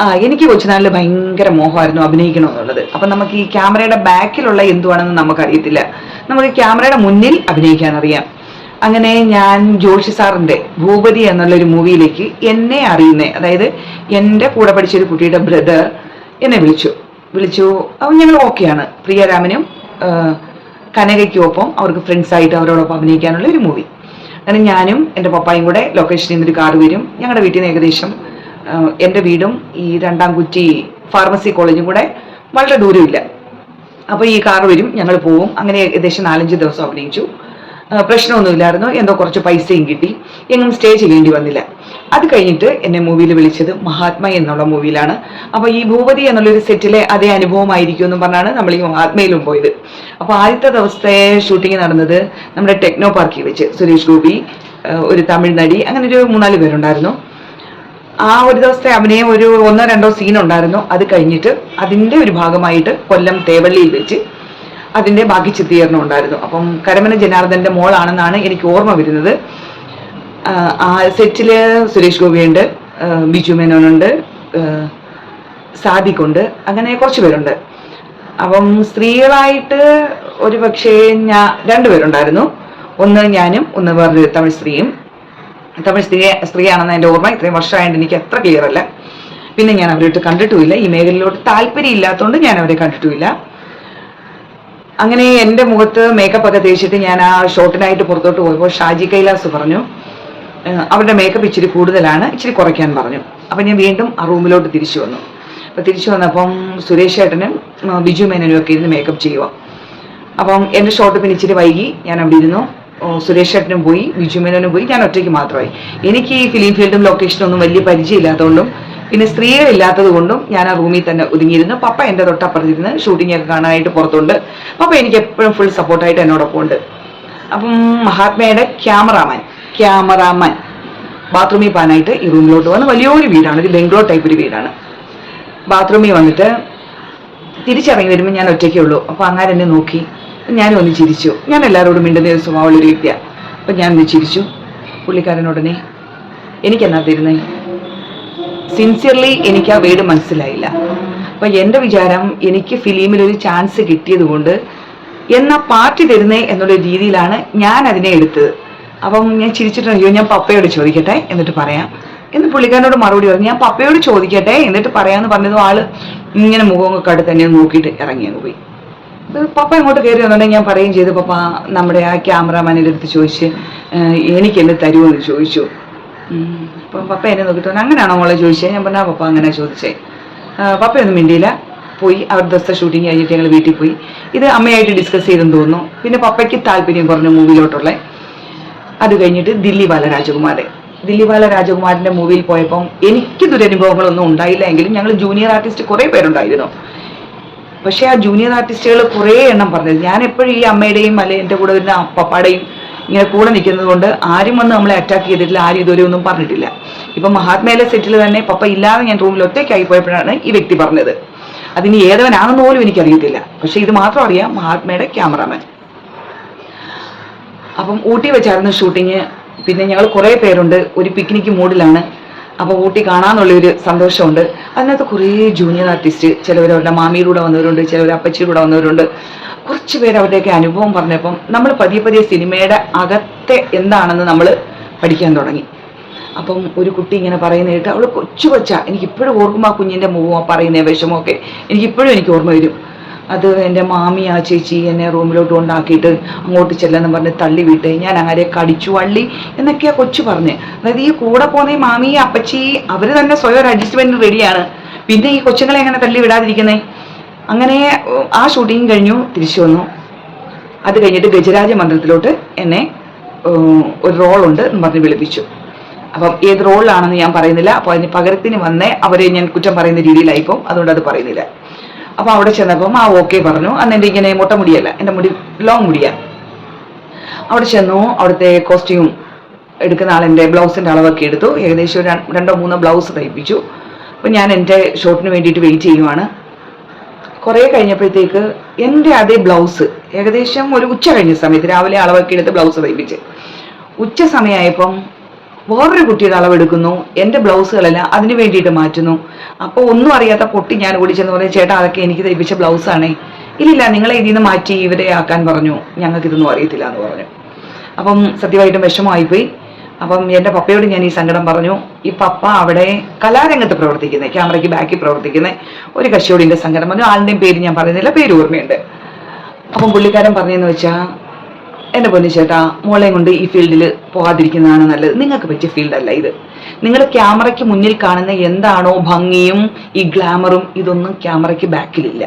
ആ എനിക്ക് കൊച്ചുനാളിൽ ഭയങ്കര മോഹമായിരുന്നു അഭിനയിക്കണം എന്നുള്ളത് അപ്പൊ നമുക്ക് ഈ ക്യാമറയുടെ ബാക്കിലുള്ള എന്തുവാണെന്ന് നമുക്കറിയത്തില്ല. നമുക്ക് ക്യാമറയുടെ മുന്നിൽ അഭിനയിക്കാൻ അറിയാം അങ്ങനെ ഞാൻ ജോഷി സാറിന്റെ ഭൂപതി എന്നുള്ളൊരു മൂവിയിലേക്ക് എന്നെ അറിയുന്നേ അതായത് എന്റെ കൂടെ പഠിച്ച ഒരു കുട്ടിയുടെ ബ്രദർ എന്നെ വിളിച്ചു. വിളിച്ചു അപ്പം ഞങ്ങൾ ഓക്കെയാണ്. പ്രിയരാമനും കനകയ്ക്കൊപ്പം കനകയ്ക്കും അവർക്ക് ഫ്രണ്ട്സ് ആയിട്ട് അവരോടൊപ്പം അഭിനയിക്കാനുള്ള ഒരു മൂവി. അങ്ങനെ ഞാനും എന്റെ പപ്പായും കൂടെ ലൊക്കേഷനിൽ നിന്നൊരു കാർ വരും. ഞങ്ങളുടെ വീട്ടിൽ നിന്ന് ഏകദേശം എന്റെ വീടും ഈ രണ്ടാം കുറ്റി ഫാർമസി കോളേജും കൂടെ വളരെ ദൂരമില്ല. അപ്പോൾ ഈ കാർ വരും ഞങ്ങൾ പോവും. അങ്ങനെ ഏകദേശം നാലഞ്ച് ദിവസം അഭിനയിച്ചു. പ്രശ്നമൊന്നുമില്ലായിരുന്നു. എന്തോ കുറച്ച് പൈസയും കിട്ടി. എങ്ങും സ്റ്റേ ചെയ്യേണ്ടി വന്നില്ല. അത് കഴിഞ്ഞിട്ട് എന്നെ മൂവിയിൽ വിളിച്ചത് മഹാത്മ എന്നുള്ള മൂവിയിലാണ്. അപ്പോൾ ഈ ഭൂപതി എന്നുള്ളൊരു സെറ്റിലെ അതേ അനുഭവമായിരിക്കും എന്നും പറഞ്ഞാണ് നമ്മൾ ഈ മഹാത്മയിലും പോയത്. അപ്പോൾ ആദ്യത്തെ ദിവസത്തെ ഷൂട്ടിംഗ് നടന്നത് നമ്മുടെ ടെക്നോ പാർക്കിൽ വെച്ച്. സുരേഷ് ഗോപി ഒരു തമിഴ് നടി അങ്ങനെ ഒരു മൂന്നാൽ പേരുണ്ടായിരുന്നു. ആ ഒരു ദിവസത്തെ അഭിനയം ഒരു ഒന്നോ രണ്ടോ സീൻ ഉണ്ടായിരുന്നു. അത് കഴിഞ്ഞിട്ട് അതിന്റെ ഒരു ഭാഗമായിട്ട് കൊല്ലം തേവള്ളിയിൽ വെച്ച് അതിന്റെ ബാക്കി ചിത്രീകരണം ഉണ്ടായിരുന്നു. അപ്പം കരമന ജനാർദ്ദന്റെ മോളാണെന്നാണ് എനിക്ക് ഓർമ്മ വരുന്നത്. ആ, സെറ്റിൽ സുരേഷ് ഗോപിയുണ്ട് ബിജു മേനോനുണ്ട് സാദിഖുണ്ട് അങ്ങനെ കുറച്ച് പേരുണ്ട്. അപ്പം സ്ത്രീകളായിട്ട് ഒരു പക്ഷേ ഞാൻ രണ്ടുപേരുണ്ടായിരുന്നു. ഒന്ന് ഞാനും ഒന്ന് വേറൊരു തമിഴ് സ്ത്രീയും. തമിഴ് സ്ത്രീ സ്ത്രീയാണെന്ന് എന്റെ ഓർമ്മ. ഇത്രയും വർഷമായിട്ട് എനിക്ക് അത്ര ക്ലിയർ അല്ല. പിന്നെ ഞാൻ അവരോട്ട് കണ്ടിട്ടുമില്ല. ഈ മേഖലയിലോട്ട് താല്പര്യം ഇല്ലാത്തതുകൊണ്ട് ഞാൻ അവരെ കണ്ടിട്ടുമില്ല. അങ്ങനെ എന്റെ മുഖത്ത് മേക്കപ്പ് ഒക്കെ തേച്ചിട്ട് ഞാൻ ആ ഷോട്ടിനായിട്ട് പുറത്തോട്ട് പോയപ്പോൾ ഷാജി കൈലാസ് പറഞ്ഞു അവരുടെ മേക്കപ്പ് ഇച്ചിരി കൂടുതലാണ് ഇച്ചിരി കുറയ്ക്കാൻ പറഞ്ഞു. അപ്പം ഞാൻ വീണ്ടും ആ റൂമിലോട്ട് തിരിച്ചു വന്നു. അപ്പം തിരിച്ചു വന്നപ്പം സുരേഷ് ഏട്ടനും ബിജു മേനനും ഒക്കെ ഇരുന്ന് മേക്കപ്പ് ചെയ്യുക അപ്പം എന്റെ ഷോർട്ട് പിന്നെ ഇച്ചിരി വൈകി. ഞാൻ അവിടെ ഇരുന്നു. സുരേഷ് ഏട്ടനും പോയി ബിജു മേനോനും പോയി ഞാൻ ഒറ്റയ്ക്ക് മാത്രമായി. എനിക്ക് ഈ ഫിലിം ഫീൽഡും ലൊക്കേഷനും ഒന്നും വലിയ പരിചയമില്ലാത്തതുകൊണ്ടും പിന്നെ സ്ത്രീകളില്ലാത്തത് കൊണ്ടും ഞാൻ ആ റൂമിൽ തന്നെ ഒതുങ്ങിയിരുന്നു. പപ്പ എന്റെ തൊട്ടപ്പുറത്തിരുന്ന് ഷൂട്ടിംഗ് ഒക്കെ കാണാനായിട്ട് പുറത്തുണ്ട്. പപ്പ എനിക്ക് എപ്പോഴും ഫുൾ സപ്പോർട്ടായിട്ട് എന്നോടൊപ്പം ഉണ്ട്. അപ്പം മഹാത്മയുടെ ക്യാമറാമാൻ ക്യാമറാമാൻ ബാത്റൂമിൽ പോകാനായിട്ട് ഈ റൂമിലോട്ട് വന്ന് വലിയൊരു വീടാണ്. ഒരു ബംഗ്ലോ ടൈപ്പ് ഒരു വീടാണ്. ബാത്റൂമിൽ വന്നിട്ട് തിരിച്ചിറങ്ങി വരുമ്പോൾ ഞാൻ ഒറ്റയ്ക്കേ ഉള്ളൂ. അപ്പോൾ അങ്ങനെ എന്നെ നോക്കി. ഞാനും ഒന്ന് ചിരിച്ചു. ഞാൻ എല്ലാവരോടും മിണ്ടുന്ന ഒരു സ്വഭാവമുള്ള ഒരു വ്യക്തിയാണ് അപ്പം ഞാനൊന്ന് ചിരിച്ചു. പുള്ളിക്കാരനുടനെ എനിക്കെന്നാ തരുന്നേ? സിൻസിയർലി എനിക്ക് ആ വേർഡ് മനസ്സിലായില്ല. അപ്പം എന്റെ വിചാരം എനിക്ക് ഫിലിമിൽ ഒരു ചാൻസ് കിട്ടിയതുകൊണ്ട് എന്നാ പാർട്ടി തരുന്നേ എന്നുള്ള രീതിയിലാണ് ഞാൻ അതിനെ എടുത്തത്. അപ്പം ഞാൻ ചിരിച്ചിട്ട് അയ്യോ ഞാൻ പപ്പയോട് ചോദിക്കട്ടെ എന്നിട്ട് പറയാം. എന്ന് പുള്ളിക്കാരനോട് മറുപടി പറഞ്ഞു. ഞാൻ പപ്പയോട് ചോദിക്കട്ടെ എന്നിട്ട് പറയാമെന്ന് പറഞ്ഞതും ആൾ ഇങ്ങനെ മുഖമൊക്കെ അടുത്ത് തന്നെ നോക്കിയിട്ട് ഇറങ്ങിയങ്ങ് പോയി. പപ്പ ഇങ്ങോട്ട് കയറി വന്നിട്ടുണ്ടെങ്കിൽ ഞാൻ പറയുകയും ചെയ്തു. പപ്പ നമ്മുടെ ആ ക്യാമറാമാനിന്റെ അടുത്ത് ചോദിച്ച് എനിക്കെന്ത് തരുമോ എന്ന് ചോദിച്ചു. അപ്പം പപ്പ എന്നെ നോക്കിയിട്ട് അങ്ങനെയാണോ മോളെ ചോദിച്ചത് ഞാൻ പറഞ്ഞാൽ പപ്പ അങ്ങനെ ചോദിച്ചേ. പപ്പയൊന്നും മിണ്ടിയില്ല. പോയി അവർ ദിവസത്തെ ഷൂട്ടിങ് കഴിഞ്ഞിട്ട് ഞങ്ങൾ വീട്ടിൽ പോയി. ഇത് അമ്മയായിട്ട് ഡിസ്കസ് ചെയ്തെന്ന് തോന്നുന്നു. പിന്നെ പപ്പയ്ക്ക് താല്പര്യം കുറഞ്ഞ മൂവിയിലോട്ടുള്ള. അത് കഴിഞ്ഞിട്ട് ദില്ലി ബാല ദില്ലി ബാല മൂവിയിൽ പോയപ്പം എനിക്ക് ദുരനുഭവങ്ങളൊന്നും ഉണ്ടായില്ല. എങ്കിലും ഞങ്ങൾ ജൂനിയർ ആർട്ടിസ്റ്റ് കുറേ പേരുണ്ടായിരുന്നു. പക്ഷെ ആ ജൂനിയർ ആർട്ടിസ്റ്റുകൾ കുറേ എണ്ണം പറഞ്ഞത് ഞാൻ എപ്പോഴും ഈ അമ്മയുടെയും അല്ലെ എന്റെ കൂടെ വരുന്ന പപ്പാടെയും ഇങ്ങനെ കൂടെ നിൽക്കുന്നത് കൊണ്ട് ആരും വന്ന് നമ്മളെ അറ്റാക്ക് ചെയ്തിട്ടില്ല ആരും ഇതുവരെ ഒന്നും പറഞ്ഞിട്ടില്ല. ഇപ്പം മഹാത്മയിലെ സെറ്റിൽ തന്നെ പപ്പ ഇല്ലാതെ ഞാൻ റൂമിൽ ഒറ്റയ്ക്കായി പോയപ്പോഴാണ് ഈ വ്യക്തി പറഞ്ഞത്. അതിന് ഏതവനാണെന്ന് പോലും എനിക്ക് എനിക്കറിയത്തില്ല. പക്ഷെ ഇത് മാത്രം അറിയാം മഹാത്മയുടെ ക്യാമറാമാൻ അപ്പം ഊട്ടി വെച്ചായിരുന്നു ഷൂട്ടിങ് പിന്നെ ഞങ്ങൾ കുറേ പേരുണ്ട്. ഒരു പിക്നിക് മൂഡിലാണ് അപ്പോൾ ഊട്ടി കാണാന്നുള്ളൊരു സന്തോഷമുണ്ട്. അതിനകത്ത് കുറേ ജൂനിയർ ആർട്ടിസ്റ്റ് ചിലവർ അവരുടെ മാമിയുടെ കൂടെ വന്നവരുണ്ട് ചിലവർ അപ്പച്ചിയുടെ കൂടെ വന്നവരുണ്ട്. കുറച്ച് പേര് അവരുടെയൊക്കെ അനുഭവം പറഞ്ഞപ്പം നമ്മൾ പതിയെ പതിയെ സിനിമയുടെ അകത്തെ എന്താണെന്ന് നമ്മൾ പഠിക്കാൻ തുടങ്ങി. അപ്പം ഒരു കുട്ടി ഇങ്ങനെ പറയുന്ന കേട്ട് അവൾ കൊച്ചു കൊച്ചാ. എനിക്കിപ്പോഴും ഓർക്കുമ്പോൾ ആ കുഞ്ഞിന്റെ മുഖമോ പറയുന്ന വിഷമമൊക്കെ എനിക്ക് ഇപ്പോഴും എനിക്ക് ഓർമ്മ വരും. അത് എന്റെ മാമി ആ ചേച്ചി എന്നെ റൂമിലോട്ട് കൊണ്ടാക്കിയിട്ട് അങ്ങോട്ട് ചെല്ലെന്ന് പറഞ്ഞ് തള്ളി വിട്ട് ഞാൻ ആരെ കടിച്ചു വള്ളി എന്നൊക്കെയാ കൊച്ചു പറഞ്ഞ്. അതായത് ഈ കൂടെ പോകുന്ന ഈ മാമി അപ്പച്ചി അവർ തന്നെ സ്വയം ഒരു റെഡിയാണ് പിന്നെ ഈ കൊച്ചുങ്ങളെ എങ്ങനെ തള്ളി വിടാതിരിക്കുന്നേ? അങ്ങനെ ആ ഷൂട്ടിങ് കഴിഞ്ഞു തിരിച്ചു വന്നു. അത് കഴിഞ്ഞിട്ട് ഗജരാജ മന്ദിരത്തിലോട്ട് എന്നെ ഒരു റോളുണ്ട് എന്ന് പറഞ്ഞ് വിളിപ്പിച്ചു. അപ്പം ഏത് റോളിലാണെന്ന് ഞാൻ പറയുന്നില്ല. അപ്പോൾ അതിന് പകരത്തിന് വന്നേ അവരെ ഞാൻ കുറ്റം പറയുന്ന രീതിയിലായിപ്പോൾ അതുകൊണ്ട് അത് പറയുന്നില്ല. അപ്പോൾ അവിടെ ചെന്നപ്പം ആ ഓക്കെ പറഞ്ഞു. അന്ന് എന്റെ ഇങ്ങനെ മുട്ട മുടിയല്ല എന്റെ മുടി ലോങ് മുടിയാ. അവിടെ ചെന്നു അവിടുത്തെ കോസ്റ്റ്യൂം എടുക്കുന്ന ആളെന്റെ ബ്ലൗസിന്റെ അളവൊക്കെ എടുത്തു. ഏകദേശം രണ്ടോ മൂന്നോ ബ്ലൗസ് തയ്പ്പിച്ചു. അപ്പം ഞാൻ എന്റെ ഷോട്ടിന് വേണ്ടിയിട്ട് വെയിറ്റ് ചെയ്യുവാണ്. കുറേ കഴിഞ്ഞപ്പോഴത്തേക്ക് എന്റെ അതേ ബ്ലൗസ് ഏകദേശം ഒരു ഉച്ച കഴിഞ്ഞ സമയത്ത് രാവിലെ അളവൊക്കെ എടുത്ത് ബ്ലൗസ് തയ്പ്പിച്ച്. ഉച്ച സമയമായപ്പം വേറൊരു കുട്ടിയുടെ അളവെടുക്കുന്നു. എന്റെ ബ്ലൗസുകളെല്ലാം അതിന് വേണ്ടിയിട്ട് മാറ്റുന്നു. അപ്പോൾ ഒന്നും അറിയാത്ത പൊട്ടി ഞാൻ ഓടിച്ചെന്ന് പറഞ്ഞു ചേട്ടാ അതൊക്കെ എനിക്ക് തയ്പ്പിച്ച ബ്ലൗസാണേ. ഇല്ലില്ല നിങ്ങളെ ഇതിൽ നിന്ന് മാറ്റി ഇവരെ ആക്കാൻ പറഞ്ഞു. ഞങ്ങൾക്കിതൊന്നും അറിയത്തില്ല എന്ന് പറഞ്ഞു. അപ്പം സത്യമായിട്ടും വിഷമമായിപ്പോയി. അപ്പം എന്റെ പപ്പയോട് ഞാൻ ഈ സങ്കടം പറഞ്ഞു. ഈ പപ്പ അവിടെ കലാരംഗത്ത് പ്രവർത്തിക്കുന്നത് ക്യാമറയ്ക്ക് ബാക്കിൽ പ്രവർത്തിക്കുന്ന. ഒരു കക്ഷിയോടിന്റെ സങ്കടം പറഞ്ഞു. ആളുടെയും പേര് ഞാൻ പറയുന്നില്ല പേര് ഓർമ്മയുണ്ട്. അപ്പം പുള്ളിക്കാരൻ പറഞ്ഞതെന്ന് വെച്ചാൽ എന്റെ പൊന്നു ചേട്ടാ മോളെയും കൊണ്ട് ഈ ഫീൽഡിൽ പോകാതിരിക്കുന്നതാണ് നല്ലത്. നിങ്ങൾക്ക് പറ്റിയ ഫീൽഡല്ല ഇത്. നിങ്ങൾ ക്യാമറയ്ക്ക് മുന്നിൽ കാണുന്ന എന്താണോ ഭംഗിയും ഈ ഗ്ലാമറും ഇതൊന്നും ക്യാമറയ്ക്ക് ബാക്കിലില്ല.